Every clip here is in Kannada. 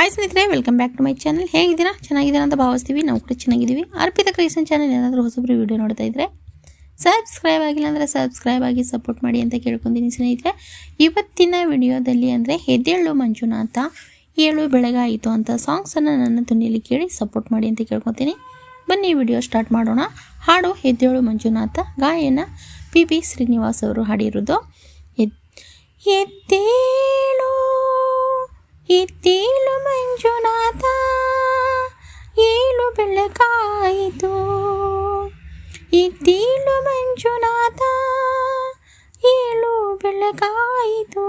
ಹಾಯ್ ಸ್ನೇಹಿತರೆ welcome back to my channel ಹೇಗಿದ್ದೀರಾ? ಚೆನ್ನಾಗಿದ್ದೀರಾ ಅಂತ ಭಾವಿಸ್ತೀವಿ. ನಾವು ಕೂಡ ಚೆನ್ನಾಗಿದ್ದೀವಿ. ಅರ್ಪಿತ ಕ್ರೀಸನ್ ಚಾನಲ್ ಏನಾದರೂ ಹೊಸಬ್ರು ವಿಡಿಯೋ ನೋಡ್ತಾ ಇದ್ರೆ ಸಬ್ಸ್ಕ್ರೈಬ್ ಆಗಿಲ್ಲ ಅಂದರೆ ಸಬ್ಸ್ಕ್ರೈಬ್ ಆಗಿ ಸಪೋರ್ಟ್ ಮಾಡಿ ಅಂತ ಕೇಳ್ಕೊತೀನಿ ಸ್ನೇಹಿತರೆ. ಇವತ್ತಿನ ವಿಡಿಯೋದಲ್ಲಿ ಅಂದರೆ ಹೆದ್ದೇಳು ಮಂಜುನಾಥ ಏಳು ಬೆಳಗಾಯಿತು ಅಂತ ಸಾಂಗ್ಸನ್ನು ನನ್ನ ಧ್ವನಿಯಲ್ಲಿ ಕೇಳಿ ಸಪೋರ್ಟ್ ಮಾಡಿ ಅಂತ ಕೇಳ್ಕೊತೀನಿ. ಬನ್ನಿ ವಿಡಿಯೋ ಸ್ಟಾರ್ಟ್ ಮಾಡೋಣ. ಹಾಡು ಹೆದ್ದೇಳು ಮಂಜುನಾಥ, ಗಾಯನ ಪಿ ಬಿ ಶ್ರೀನಿವಾಸ್ ಅವರು ಹಾಡಿರೋದು. ಎದ್ ಎದ್ದೇಳು ಎದ್ದೇಳು ಮಂಜುನಾಥ, ಏಳು ಬೆಳಕಾಯಿತು. ಇತ್ತೀಲು ಮಂಜುನಾಥ, ಏಳು ಬೆಳಕಾಯಿತು.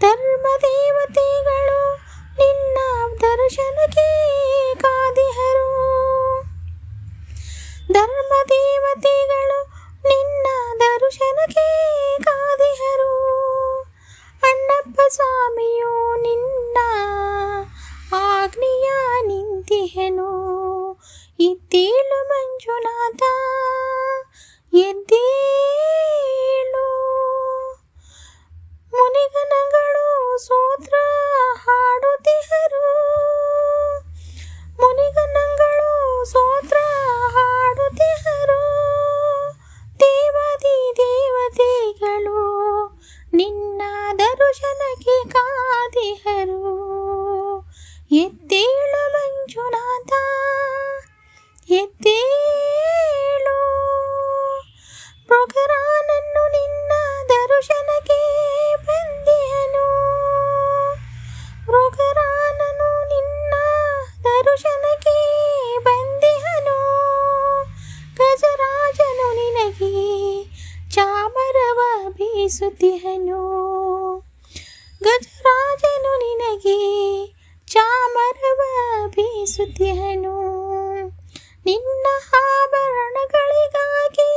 ಧರ್ಮ ದೇವತೆಗಳು ನಿನ್ನ ದರ್ಶನಕ್ಕೆ ಕಾದಿಹರು. ಧರ್ಮ ದೇವತೆಗಳು ನಿನ್ನ ದರ್ಶನಕ್ಕೆ ಕಾದಿಹರು. ಅಣ್ಣಪ್ಪ ಸ್ವಾಮಿಯು ನಿಂತಿಹೆನು ಇದ್ದೇಳು ಮಂಜುನಾಥ ಎದ್ದೇಳು ಮುನಿಗಣಗಳು ಸೂತ್ರ ಹಾಡುತ್ತಿಹರು ಬೀಸುತ್ತಿಹನು ಗಜರಾಜನು ನಿನಗೆ ಚಾಮರವ ಬೀಸುತ್ತಿಹನು ನಿನ್ನ ಆಭರಣಗಳಿಗಾಗಿ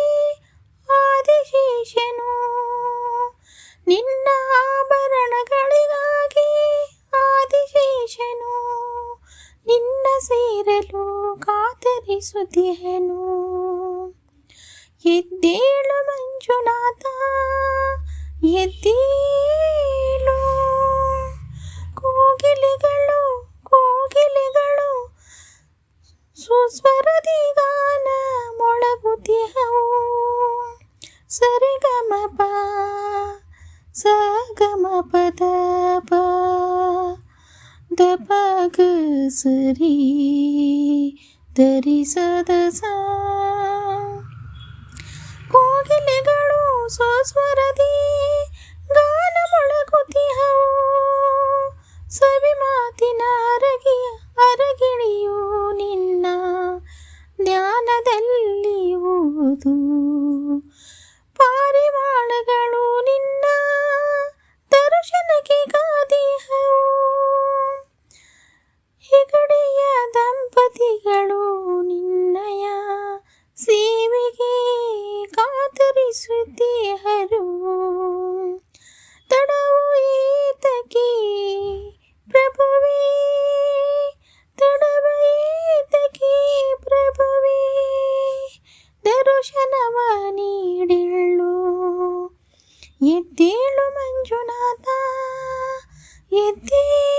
ಆದಿಶೇಷನು? ನಿನ್ನ ಆಭರಣಗಳಿಗಾಗಿ ಆದಿಶೇಷನು? ನಿನ್ನ ಸೇರಲು ಕಾತರಿಸುತ್ತಿಹನು ಎದ್ದೇಳು ಮಂಜುನಾಥ ಎದ್ದೇಳು ಕೋಗಿಲೆಗಳು ಕೋಗಿಲೆಗಳು. ಸುಸ್ವರದಿ ಗಾನ ಮೊಳಗುತ್ತಿಹವು ಸರಿಗಮಪ ಸಗಮ ಪದ ಪ ಗ ಸರಿ ಧರಿಸದ ಸಾ. ಕೋಗಿಲೆಗಳು ಸ್ವಸ್ವರದಿ ಗಾನ ಮೊಳಗುತ್ತಿಹವು ಸವಿ ಮಾತಿನ ಅರಗಿಯ ಅರಗಿಣಿಯು ನಿನ್ನ ಧ್ಯಾನದಲ್ಲಿ ಓದು. ಪಾರಿವಾಳಗಳು ನಿನ್ನ ದರ್ಶನಕ್ಕೆ ಕಾದಿಹವು ಹೆಗಡೆಯ ದಂಪತಿಗಳು ನಿನ್ನಯ ಸೇವೆಗೆ ಕಾತರಿಸುತ್ತಿಹರು ಎದ್ದೇಳು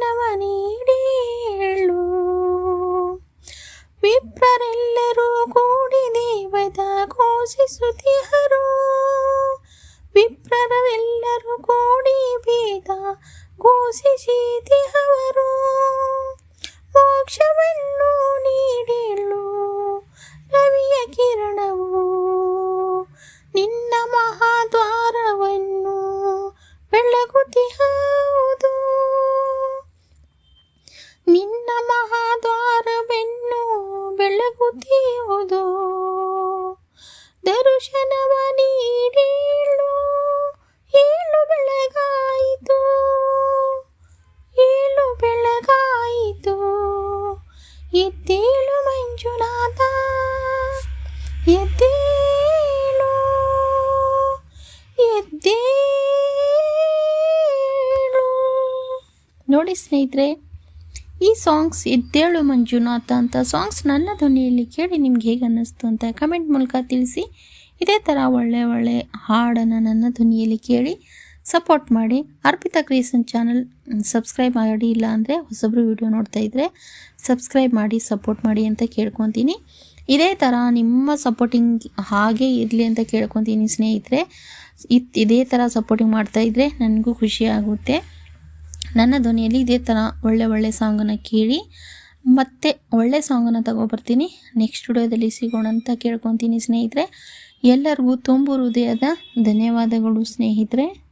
ದರ್ಶನವ ನೀಡೇಳು ವಿಪ್ರರೆಲ್ಲರೂ ಕೂಡಿ ದೇವದ ಘೋಷಿಸುತ್ತಿಹರು ವಿಪ್ರರೆಲ್ಲರೂ ಕೂಡಿ ವೇದ ಘೋಷಿಸಿತಿಹವರು ಮೋಕ್ಷವನ್ನು ನೀಡಿಳು ರವಿಯ ಕಿರಣವು. ನಿನ್ನ ಜಗುತ್ತಿಯುವುದು ದರ್ಶನವ ನೀಡೇಳು ಏಳು ಬೆಳಗಾಯಿತು. ಏಳು ಬೆಳಗಾಯಿತು. ಎದ್ದೇಳು ಮಂಜುನಾಥ ಎದ್ದೇಳು ಎದ್ದೇಳು. ನೋಡಿ ಸ್ನೇಹಿತರೆ ಈ ಸಾಂಗ್ಸ್ ಇದ್ದೇಳು ಮಂಜುನಾಥ ಅಂತ ಸಾಂಗ್ಸ್ ನನ್ನ ಧ್ವನಿಯಲ್ಲಿ ಕೇಳಿ ನಿಮ್ಗೆ ಹೇಗೆ ಅನ್ನಿಸ್ತು ಅಂತ ಕಮೆಂಟ್ ಮೂಲಕ ತಿಳಿಸಿ. ಇದೇ ಥರ ಒಳ್ಳೆ ಒಳ್ಳೆ ಹಾಡನ್ನು ನನ್ನ ಧ್ವನಿಯಲ್ಲಿ ಕೇಳಿ ಸಪೋರ್ಟ್ ಮಾಡಿ. ಅರ್ಪಿತಾ ಕ್ರಿಯೇಷನ್ ಚಾನಲ್ ಸಬ್ಸ್ಕ್ರೈಬ್ ಮಾಡಿ, ಇಲ್ಲ ಅಂದರೆ ಹೊಸಬ್ರು ವಿಡಿಯೋ ನೋಡ್ತಾ ಇದ್ದರೆ ಸಬ್ಸ್ಕ್ರೈಬ್ ಮಾಡಿ ಸಪೋರ್ಟ್ ಮಾಡಿ ಅಂತ ಕೇಳ್ಕೊತೀನಿ. ಇದೇ ಥರ ನಿಮ್ಮ ಸಪೋರ್ಟಿಂಗ್ ಹಾಗೆ ಇರಲಿ ಅಂತ ಕೇಳ್ಕೊತೀನಿ ಸ್ನೇಹಿತರೆ. ಇದೇ ಥರ ಸಪೋರ್ಟಿಂಗ್ ಮಾಡ್ತಾಯಿದ್ರೆ ನನಗೂ ಖುಷಿ ಆಗುತ್ತೆ. ನನ್ನ ಧ್ವನಿಯಲ್ಲಿ ಇದೇ ಥರ ಒಳ್ಳೆ ಒಳ್ಳೆ ಸಾಂಗನ್ನು ಕೇಳಿ, ಮತ್ತೆ ಒಳ್ಳೆ ಸಾಂಗನ್ನು ತಗೊಬರ್ತೀನಿ. ನೆಕ್ಸ್ಟ್ ವಿಡಿಯೋದಲ್ಲಿ ಸಿಗೋಣ ಅಂತ ಕೇಳ್ಕೊತೀನಿ ಸ್ನೇಹಿತರೆ. ಎಲ್ಲರಿಗೂ ತುಂಬು ಹೃದಯದ ಧನ್ಯವಾದಗಳು ಸ್ನೇಹಿತರೆ.